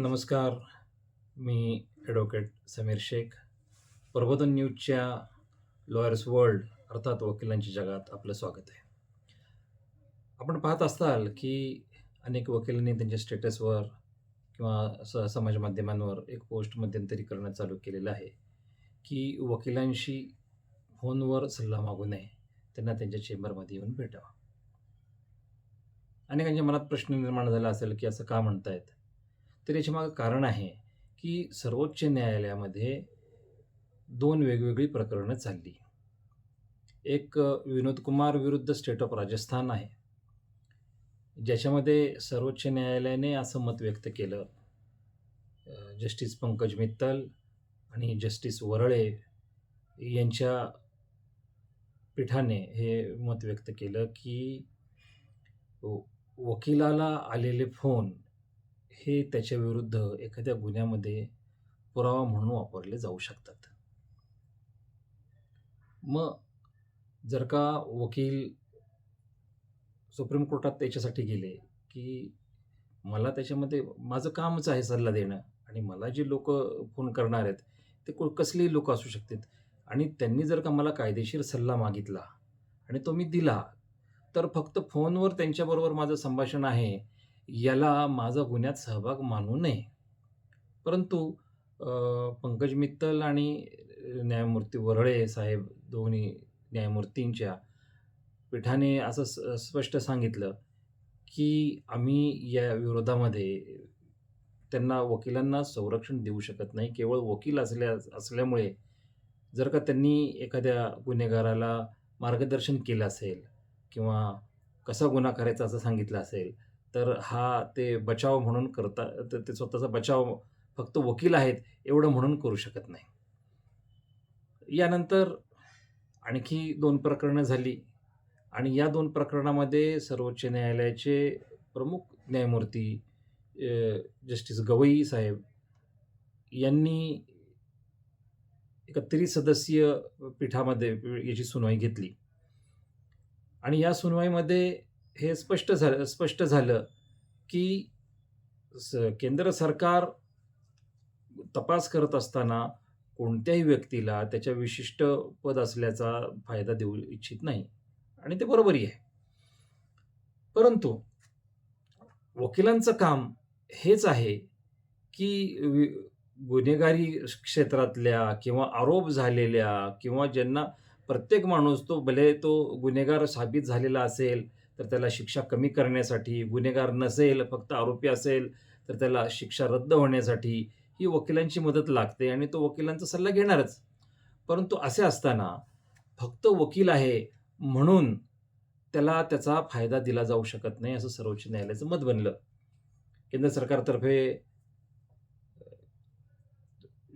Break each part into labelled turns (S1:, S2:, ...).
S1: नमस्कार मी ॲडव्होकेट समीर शेख. प्रबोधन न्यूजच्या लॉयर्स वर्ल्ड अर्थात वकिलांच्या जगात आपलं स्वागत आहे. आपण पाहत असाल की अनेक वकिलांनी त्यांच्या स्टेटसवर किंवा स समाज माध्यमांवर एक पोस्ट मध्यंतरी करणं चालू केलेलं आहे. की वकिलांशी फोनवर सल्ला मागू नये त्यांना त्यांच्या चेंबरमध्ये येऊन भेटावा. अनेकांच्या मनात प्रश्न निर्माण झाला असेल की असं का म्हणतायत? तर याच्यामागं कारण आहे की सर्वोच्च न्यायालयामध्ये दोन वेगवेगळी प्रकरणं चालली. एक विनोद कुमार विरुद्ध स्टेट ऑफ राजस्थान आहे. ज्याच्यामध्ये सर्वोच्च न्यायालयाने असं मत व्यक्त केलं जस्टिस पंकज मित्तल आणि जस्टिस वरळे यांच्या पीठाने हे मत व्यक्त केलं की वकिलाला आलेले फोन हे त्याच्या विरुद्ध एखाद्या गुन्ह्यामध्ये पुरावा म्हणून वापरले जाऊ शकतात. मग जर का वकील सुप्रीम कोर्टात त्याच्यासाठी गेले की मला त्याच्यामध्ये माझं कामच आहे सल्ला देणं आणि मला जे लोक फोन करणार आहेत ते को कसलेही लोक असू शकतात आणि त्यांनी जर का मला कायदेशीर सल्ला मागितला आणि तो मी दिला तर फक्त फोनवर त्यांच्याबरोबर माझं संभाषण आहे याला माझा गुन्ह्यात सहभाग मानू नये. परंतु पंकज मित्तल आणि न्यायमूर्ती वरळे साहेब दोन्ही न्यायमूर्तींच्या पीठाने असं स- स्पष्ट सांगितलं की आम्ही या विरोधामध्ये त्यांना वकिलांना संरक्षण देऊ शकत नाही. केवळ वकील असल्या असल्यामुळे जर का त्यांनी एखाद्या गुन्हेगाराला मार्गदर्शन केलं असेल किंवा कसा गुन्हा करायचा असं सांगितलं असेल तर हा ते बचाव म्हणून करता तर ते स्वतःचा बचाव फक्त वकील आहेत एवढं म्हणून करू शकत नाही. यानंतर आणखी दोन प्रकरणं झाली. आणि या दोन प्रकरणामध्ये सर्वोच्च न्यायालयाचे प्रमुख न्यायमूर्ती जस्टिस गवई साहेब यांनी एका त्रिसदस्यीय पीठामध्ये याची सुनवाई घेतली. आणि या सुनवाईमध्ये हे स्पष्ट झालं स्पष्ट झालं की स- केंद्र सरकार तपास करत असताना कोणत्याही व्यक्तीला त्याच्या विशिष्ट पद असल्याचा फायदा देऊ इच्छित नाही. आणि ते बरोबरही आहे. परंतु वकिलांचं काम हेच आहे की गुन्हेगारी क्षेत्रातल्या किंवा आरोप झालेल्या किंवा ज्यांना प्रत्येक माणूस तो भले तो गुन्हेगार साबित झालेला असेल तर त्याला शिक्षा कमी करण्यासाठी गुन्हेगार नसेल फक्त आरोपी असेल तर त्याला शिक्षा रद्द होण्यासाठी ही वकिलांची मदत लागते आणि तो वकिलांचा सल्ला घेणारच. परंतु असे असताना फक्त वकील आहे म्हणून त्याला त्याचा फायदा दिला जाऊ शकत नाही असं सर्वोच्च न्यायालयाचं मत बनलं. केंद्र सरकारतर्फे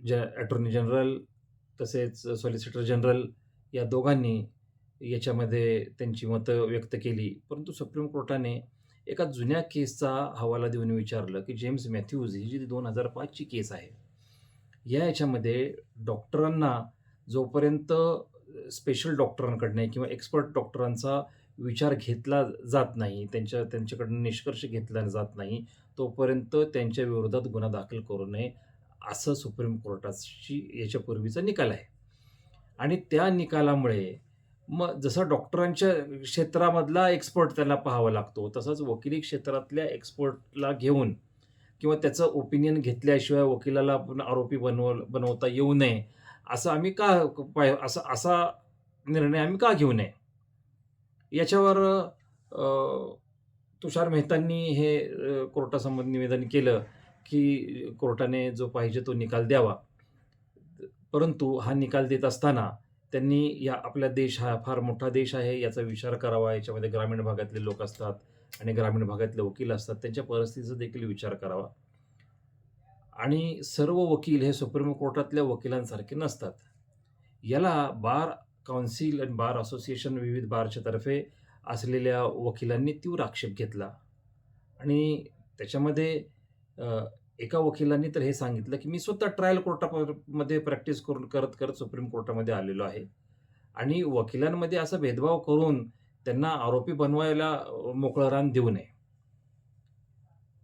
S1: ज अटॉर्नी जनरल तसेच सॉलिसिटर जनरल या दोघांनी याच्यामध्ये त्यांची मतं व्यक्त केली. परंतु सुप्रीम कोर्टाने एका जुन्या केसचा हवाला देऊन विचारलं की जेम्स मॅथ्यूज ही जी दोन हजार पाचची केस आहे या याच्यामध्ये डॉक्टरांना जोपर्यंत स्पेशल डॉक्टरांकडनं किंवा एक्सपर्ट डॉक्टरांचा विचार घेतला जात नाही त्यांच्या त्यांच्याकडनं निष्कर्ष घेतला जात नाही तोपर्यंत त्यांच्या विरोधात गुन्हा दाखल करू नये असं सुप्रीम कोर्टाची याच्यापूर्वीचा निकाल आहे. आणि त्या निकालामुळे मग जसं डॉक्टरांच्या क्षेत्रामधला एक्सपर्ट त्याला पाहावा लागतो तसंच वकिली क्षेत्रातल्या एक्सपर्टला घेऊन किंवा त्याचं ओपिनियन घेतल्याशिवाय वकिलाला आपण आरोपी बनव बनवता येऊ नये असं आम्ही का पाय असा असा निर्णय आम्ही का घेऊ नये? याच्यावर तुषार मेहतांनी हे अ, कोर्टासमोर निवेदन केलं की कोर्टाने जो पाहिजे तो निकाल द्यावा. परंतु हा निकाल देत असताना त्यांनी या आपला देश हा फार मोठा देश आहे याचा विचार करावा. याच्यामध्ये ग्रामीण भागातले लोक असतात आणि ग्रामीण भागातले वकील असतात त्यांच्या परिस्थितीचा देखील विचार करावा. आणि सर्व वकील हे सुप्रीम कोर्टातल्या वकिलांसारखे नसतात. याला बार काउन्सिल आणि बार असोसिएशन विविध बारच्या तर्फे असलेल्या वकिलांनी तीव्र आक्षेप घेतला. आणि त्याच्यामध्ये एका वकिलांनी तर हे सांगितलं की मी स्वतः ट्रायल कोर्टामध्ये प्रॅक्टिस करून करत करत सुप्रीम कोर्टामध्ये आलेलो आहे आणि वकिलांमध्ये असा भेदभाव करून त्यांना आरोपी बनवायला मोकळं रान देऊ नये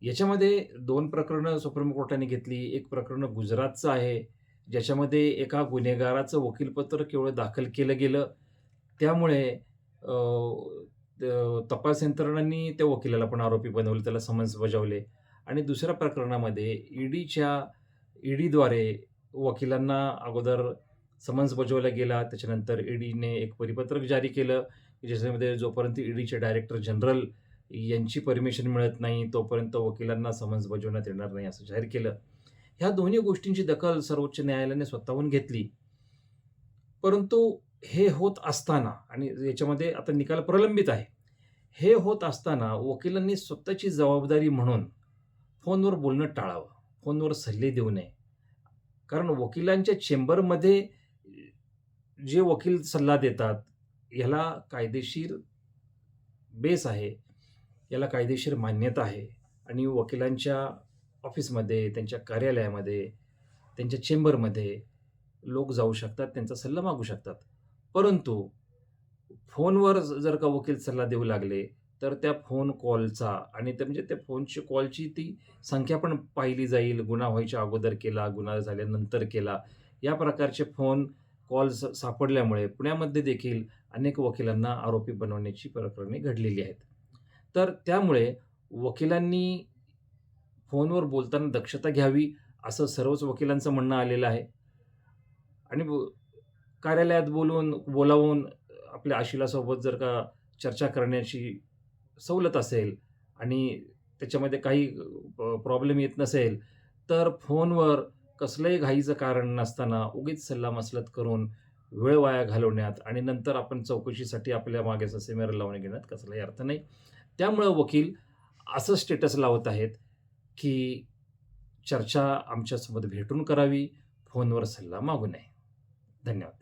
S1: याच्यामध्ये दोन प्रकरणं सुप्रीम कोर्टाने घेतली. एक प्रकरण गुजरातचं आहे, ज्याच्यामध्ये एका गुन्हेगाराचं वकीलपत्र केवळ दाखल केलं गेलं. त्यामुळे तपास यंत्रणांनी त्या वकिलाला पण आरोपी बनवले त्याला समन्स बजावले आणि दुसऱ्या प्रकरणामध्ये ईडीच्या ईडीद्वारे वकिलांना अगोदर समन्स बजावला गेला. त्याच्यानंतर ईडीने एक परिपत्रक जारी केलं, की ज्याच्यामध्ये जोपर्यंत ईडीचे डायरेक्टर जनरल यांची परमिशन मिळत नाही, तोपर्यंत वकिलांना समन्स बजावण्यात येणार नाही, असं जाहीर केलं. ह्या दोन्ही गोष्टींची दखल सर्वोच्च न्यायालयाने स्वतःहून घेतली. परंतु हे होत असताना आणि याच्यामध्ये आता निकाल प्रलंबित आहे. हे होत असताना वकिलांनी स्वतःची जबाबदारी म्हणून फोनवर बोलणं टाळावं. फोनवर सल्ले देऊ नये. कारण वकिलांच्या चेंबरमध्ये जे वकील सल्ला देतात, ह्याला कायदेशीर बेस आहे. याला कायदेशीर मान्यता आहे आणि वकिलांच्या ऑफिसमध्ये, त्यांच्या कार्यालयामध्ये, त्यांच्या चेंबरमध्ये लोक जाऊ शकतात, त्यांचा सल्ला मागू शकतात. परंतु फोनवर जर का वकील सल्ला देऊ लागले, तर त्या फोन कॉलचा आणि ते म्हणजे त्या फोनची कॉलची ती संख्या पण पाहिली जाईल. गुन्हा व्हायच्या अगोदर केला, गुन्हा झाल्यानंतर केला. या प्रकारचे फोन कॉल्स सापडल्यामुळे पुण्यामध्ये देखील अनेक वकिलांना आरोपी बनवण्याची प्रकरणे घडलेली आहेत. तर त्यामुळे वकिलांनी फोनवर बोलताना दक्षता घ्यावी, असं सर्वच वकिलांचं म्हणणं आलेलं आहे. आणि कार्यालयात बोलवून बोलावून आपल्या आशिलासोबत जर का चर्चा करण्याची सवलत असेल आणि त्याच्यामध्ये काही प्रॉब्लेम येत नसेल, तर फोनवर कसलंही घाईचं कारण नसताना उगीच सल्लामसलत करून वेळ वाया घालवण्यात आणि नंतर आपण चौकशीसाठी आपल्या मागे ससेमेर लावून घेण्यात कसलाही अर्थ नाही. त्यामुळं वकील असं स्टेटस लावत आहेत, की चर्चा आमच्यासोबत भेटून करावी, फोनवर सल्ला मागू नये. धन्यवाद.